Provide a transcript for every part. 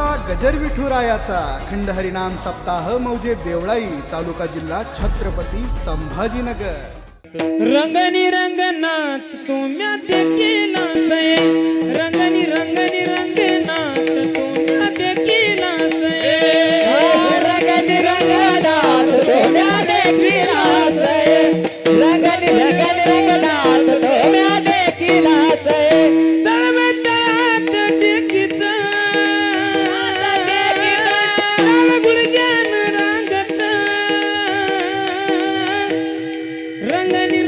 विठुरायाचा गजर विठुरायाचा अखंड हरिनाम सप्ताह मौजे देवळाई तालुका जिल्हा छत्रपती संभाजीनगर. रंगनी रंग रंगनी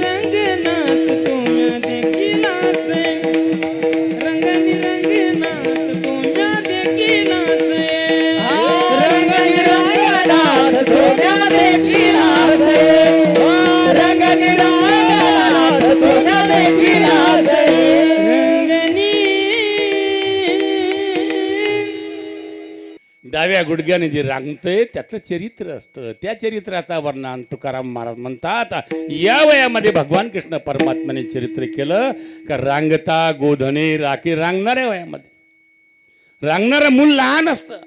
डाव्या गुडघ्याने जे रांगतंय त्याचं चरित्र असतं. त्या चरित्राचा वर्णन तुकाराम महाराज म्हणतात या वयामध्ये भगवान कृष्ण परमात्म्याने चरित्र केलं का रांगता गोधने राखी रांगणाऱ्या वयामध्ये. रांगणारं मूल लहान असतं.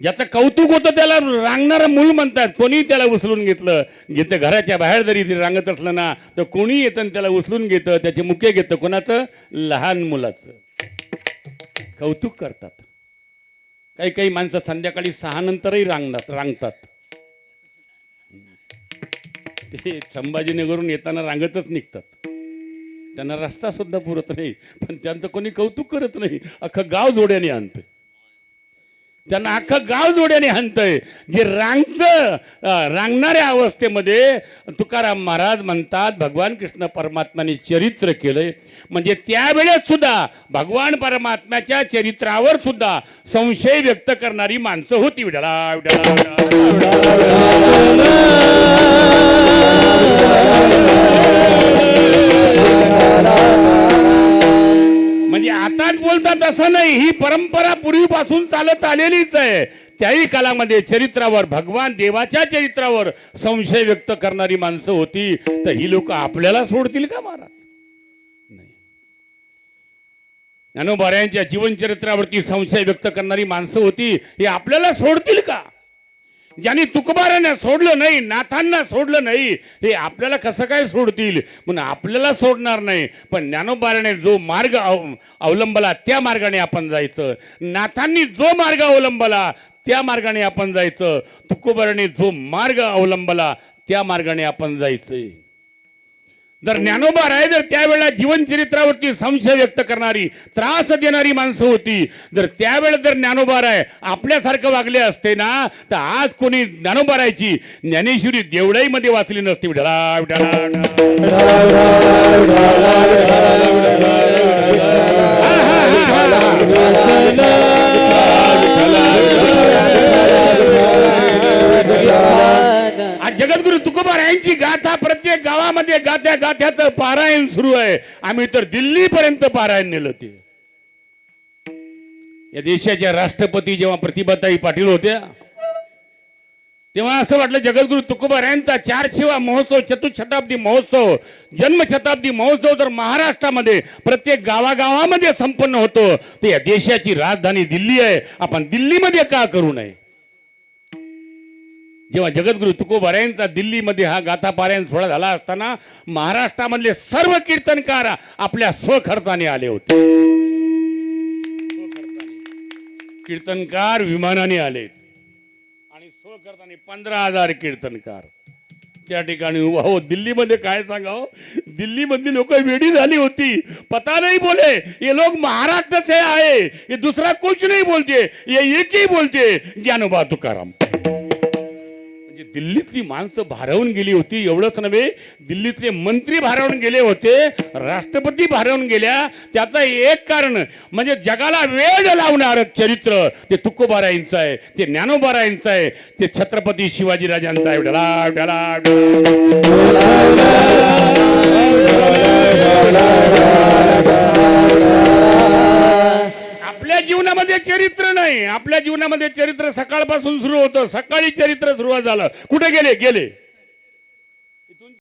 ज्याचं कौतुक होतं त्याला रांगणारं मूल म्हणतात. कोणी त्याला उचलून घेतलं घेतं घराच्या बाहेर जरी ते रांगत असलं ना तर कोणी येतं त्याला उचलून घेतं त्याचे मुके घेतं. कोणाचं? लहान मुलाचं. कौतुक करतात. काही काही माणसं संध्याकाळी सहा नंतरही रांगतात रांगतात. ते संभाजीनगरून येताना रांगतच निघतात. त्यांना रस्ता सुद्धा पुरत नाही पण त्यांचं कोणी कौतुक करत नाही. अख्खं गाव जोड्याने आणतं त्यांना अख्खं गाव जोड्याने हाणतंय. जे रांगतं रांगणाऱ्या अवस्थेमध्ये तुकाराम महाराज म्हणतात भगवान कृष्ण परमात्म्याने चरित्र केलंय. म्हणजे त्यावेळेस सुद्धा भगवान परमात्म्याच्या चरित्रावर सुद्धा संशय व्यक्त करणारी माणसं होती. विडला विडला नाही ही परंपरा पूर्वीपासून चालत आलेलीच आहे. त्याही काळामध्ये चरित्रावर भगवान देवाच्या चरित्रावर संशय व्यक्त करणारी माणसं होती. तर ही लोक आपल्याला सोडतील का महाराज? नाही. ज्ञानोबाऱ्यांच्या जीवनचरित्रावरती संशय व्यक्त करणारी माणसं होती हे आपल्याला सोडतील का? ज्यांनी तुकबारांना सोडलं नाही नाथांना सोडलं नाही हे आपल्याला कसं काय सोडतील? म्हणून आपल्याला सोडणार नाही. पण ज्ञानोबाराने जो मार्ग अव- अवलंबला त्या मार्गाने आपण जायचं. नाथांनी जो मार्ग अवलंबला त्या मार्गाने आपण जायचं. तुकोबाराने जो मार्ग अवलंबला त्या मार्गाने आपण जायचंय जर ज्ञानोबा राय जर त्यावेळेला जीवनचरित्रावरती संशय व्यक्त करणारी त्रास देणारी माणसं होती जर त्यावेळेला जर ज्ञानोबा राय आपल्यासारखं वागले असते ना तर आज कोणी ज्ञानोबा रायची ज्ञानेश्वरी देवळाईमध्ये वाचली नसती विठला विठला तुकोबारायांची गाथा प्रत्येक गावामध्ये गाथ्या गाथ्याचं पारायण सुरू आहे. आम्ही तर दिल्लीपर्यंत पारायण नेलं ते. या देशाच्या राष्ट्रपती जेव्हा प्रतिभाताई पाटील होत्या तेव्हा असं वाटलं जगद्गुरु तुकोबारायांचा चार चारशेवा महोत्सव चतुशताब्दी महोत्सव जन्मशताब्दी महोत्सव जर महाराष्ट्रामध्ये प्रत्येक गावागावामध्ये संपन्न होतो तर या देशाची राजधानी दिल्ली आहे. आपण दिल्लीमध्ये का करू नये? जेव्हा जगद्गुरु तुकोबारायांचा दिल्लीमध्ये हा गाथा सोहळा झाला असताना महाराष्ट्रामधले सर्व कीर्तनकार आपल्या स्वखर्चाने आले होते. कीर्तनकार विमानाने आले आणि स्वखर्चाने पंधरा हजार कीर्तनकार. त्या ठिकाणी उभा हो दिल्लीमध्ये काय सांगाव हो? दिल्लीमधली लोक वेडी झाली होती. पता नाही बोले. ये लोग महाराष्ट्र से आए ये दुसरा कुछ नाही बोलते. ये एक ही बोलते. ज्ञानोबा तुकाराम. म्हणजे दिल्लीतली माणसं भारावून गेली होती एवढंच नव्हे दिल्लीतले मंत्री भारावून गेले होते राष्ट्रपती भारावून गेल्या त्याचं एक कारण म्हणजे जगाला वेळ लावणार चरित्र ते तुकोबारायांचं आहे ते ज्ञानोबारायांचं आहे ते छत्रपती शिवाजीराजांचं आहे डला, डला, डला. आपल्या जीवनामध्ये चरित्र नाही. आपल्या जीवनामध्ये चरित्र सकाळपासून सुरू होतं. सकाळी चरित्र सुरुवात झालं. कुठे गेले? गेले.